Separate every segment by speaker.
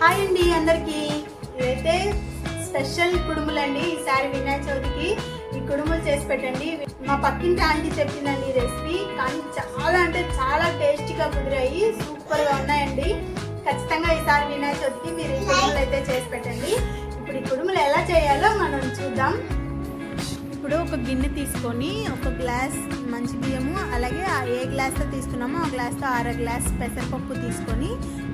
Speaker 1: Hi అండి అందరికి. ఇదైతే స్పెషల్ కుడుములండి. ఈసారి వినాయక చవితికి ఈ కుడుములు చేసి పెట్టండి. మా పక్కింటి ఆంటీ చెప్పిందండి ఈ రెసిపీ. కానీ చాలా అంటే చాలా టేస్టీగా కుదిరాయి. సూపర్గా ఉన్నాయండి. ఖచ్చితంగా ఈసారి వినాయక చవితికి మీరు ఈ కుడుములు అయితే చేసి పెట్టండి. ఇప్పుడు ఈ కుడుములు ఎలా చేయాలో మనం చూద్దాం. ఇప్పుడు ఒక గిన్నె తీసుకొని ఒక గ్లాస్ మంచి బియ్యము అలాగే ఏ గ్లాస్తో తీసుకున్నామో ఆ గ్లాస్తో అర గ్లాస్ పెసరపప్పు తీసుకొని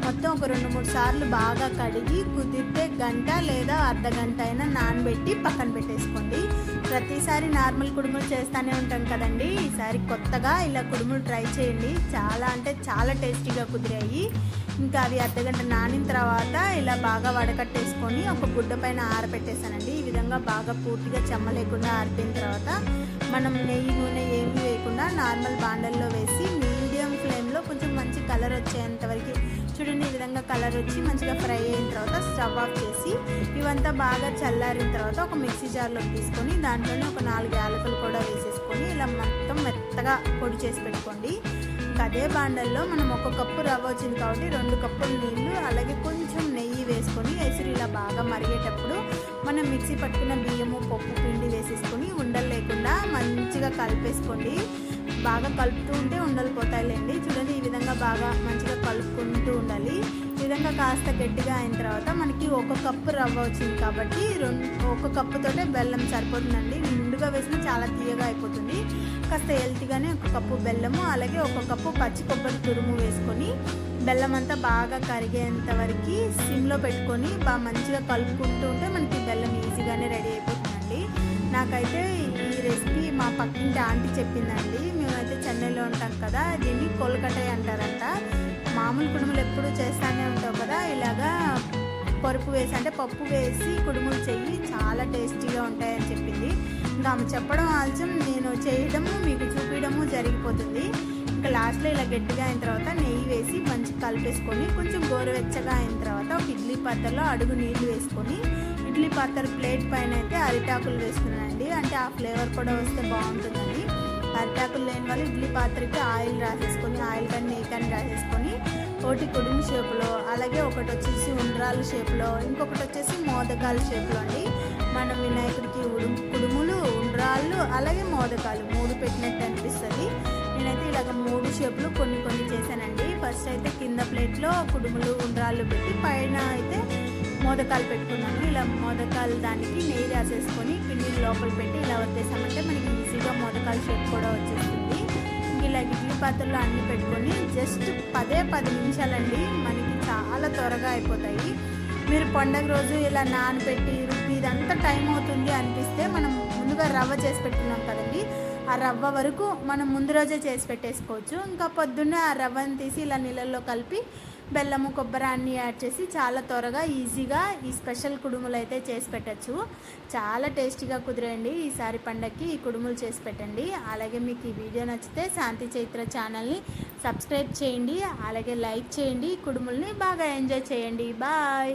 Speaker 1: మొత్తం ఒక రెండు మూడు సార్లు బాగా కడిగి కుదిరితే గంట లేదా అర్ధ గంట అయినా నానబెట్టి పక్కన పెట్టేసుకోండి. ప్రతిసారి నార్మల్ కుడుములు చేస్తూనే ఉంటాం కదండి. ఈసారి కొత్తగా ఇలా కుడుములు ట్రై చేయండి. చాలా అంటే చాలా టేస్టీగా కుదిరాయి. ఇంకా అవి అర్ధగంట నానిన తర్వాత ఇలా బాగా వడకట్టేసుకొని ఒక గుడ్డ పైన ఆరబెట్టేసానండి ఈ విధంగా బాగా పూర్తిగా చెమ్మ లేకుండా ఆరిపోయిన తర్వాత మనం నెయ్యి నూనె ఏమీ వేయకుండా నార్మల్ బాండల్లో వేసి మీడియం కొంచెం మంచి కలర్ వచ్చేంత వరకు చూడండి ఈ విధంగా కలర్ వచ్చి మంచిగా ఫ్రై అయిన తర్వాత స్టవ్ ఆఫ్ చేసి ఇవంతా బాగా చల్లారిన తర్వాత ఒక మిక్సీ జార్లో తీసుకొని దాంట్లోనే ఒక నాలుగు యాలకులు కూడా వేసేసుకొని ఇలా మొత్తం మెత్తగా పొడి చేసి పెట్టుకోండి. ఇంకా అదే బాండల్లో మనం ఒక కప్పు రవ్వ వచ్చింది కాబట్టి రెండు కప్పుల నీళ్ళు అలాగే కొంచెం నెయ్యి వేసుకొని ఎసురు ఇలా బాగా మరిగేటప్పుడు మనం మిక్సీ పట్టుకున్న బియ్యము పప్పు పిండి వేసేసుకొని ఉండలు లేకుండా మంచిగా కలిపేసుకోండి. బాగా కలుపుతూ ఉంటే ఉండలు పోతాయిలేండి చూడండి ఈ విధంగా బాగా మంచిగా కలుపుకుంటూ ఉండాలి. ఈ విధంగా కాస్త గట్టిగా అయిన తర్వాత మనకి ఒక కప్పు రవ్వ వచ్చింది కాబట్టి రెండు ఒక కప్పుతోటే బెల్లం సరిపోతుందండి. నిండుగా వేసిన చాలా తీయగా అయిపోతుంది. కాస్త హెల్తీగానే ఒక కప్పు బెల్లము అలాగే ఒక కప్పు పచ్చి కొబ్బరి తురుము వేసుకొని బెల్లం అంతా బాగా కరిగేంత వరకు సిమ్లో పెట్టుకొని బాగా మంచిగా కలుపుకుంటూ ఉంటే మనకి బెల్లం ఈజీగానే రెడీ అయిపోతుందండి. నాకైతే ఈ రెసిపీ మా పక్కింటి ఆంటీ చెప్పిందండి మేమైతే చెన్నైలో ఉంటాం కదా దీన్ని కోల్కటాయ్ అంటారంట. మామూలు కుడుములు ఎప్పుడు చేస్తానే ఉంటాం కదా ఇలాగా పరుపు వేసి అంటే పప్పు వేసి కుడుములు చెయ్యి చాలా టేస్టీగా ఉంటాయని చెప్పింది. ఇంకా ఆమె చెప్పడం ఆలస్యం నేను చేయడము మీకు చూపించడము జరిగిపోతుంది. ఇంకా లాస్ట్లో ఇలా గట్టిగా అయిన తర్వాత నెయ్యి వేసి మంచిగా కలిపేసుకొని కొంచెం గోరువెచ్చగా అయిన తర్వాత ఒక ఇడ్లీ పాత్రలో అడుగు నీళ్ళు వేసుకొని ఇడ్లీ పాత్ర ప్లేట్ పైన అయితే అరిటాకులు వేస్తున్నానండి. అంటే ఆ ఫ్లేవర్ కూడా వస్తే బాగుంటుందండి. అరిటాకులు లేని వాళ్ళు ఇడ్లీ పాత్రకి ఆయిల్ రాసేసుకొని ఆయిల్ కానీ నెయ్యి కానీ రాసేసుకొని ఒకటి కుడుము షేపులో అలాగే ఒకటి వచ్చేసి ఉండ్రాల షేప్లో ఇంకొకటి వచ్చేసి మోదకాల షేప్లో అండి. మనం వినాయకుడికి ఉడు కుడుములు ఉండ్రాళ్ళు అలాగే మోదకాలు మూడు పెట్టినట్టు అనిపిస్తుంది. ఇలాగ మూడు షేపులు కొన్ని కొన్ని చేశానండి. ఫస్ట్ అయితే కింద ప్లేట్లో కుడుములు ఉండ్రాళ్ళు పెట్టి పైన అయితే మోదకాలు పెట్టుకున్నాను. ఇలా మోదకాలు దానికి నెయ్యి రాసేసుకొని పిండిని లోపల పెట్టి ఇలా వదిలేసామంటే మనకి ఈజీగా మోదకాల షేప్ కూడా వచ్చేస్తుంది. ఇలా ఇడ్లీ పాత్రలో అన్ని పెట్టుకొని జస్ట్ పదే పది నిమిషాలండి. మనకి చాలా త్వరగా అయిపోతాయి. మీరు పండగ రోజు ఇలా నానబెట్టి ఇదంతా టైం అవుతుంది అనిపిస్తే మనం ముందుగా రవ్వ చేసి పెట్టుకున్నాం కదండి. ఆ రవ్వ వరకు మనం ముందు రోజే చేసి పెట్టేసుకోవచ్చు. ఇంకా పొద్దున్నే ఆ రవ్వను తీసి ఇలా నీళ్ళల్లో కలిపి బెల్లము కొబ్బరి అన్ని యాడ్ చేసి చాలా త్వరగా ఈజీగా ఈ స్పెషల్ కుడుములు అయితే చేసి పెట్టచ్చు. చాలా టేస్టీగా కుదిరేయండి ఈసారి పండగకి ఈ కుడుములు చేసి పెట్టండి. అలాగే మీకు ఈ వీడియో నచ్చితే శాంతి చైత్ర ఛానల్ని సబ్స్క్రైబ్ చేయండి. అలాగే లైక్ చేయండి. కుడుముల్ని బాగా ఎంజాయ్ చేయండి. బాయ్.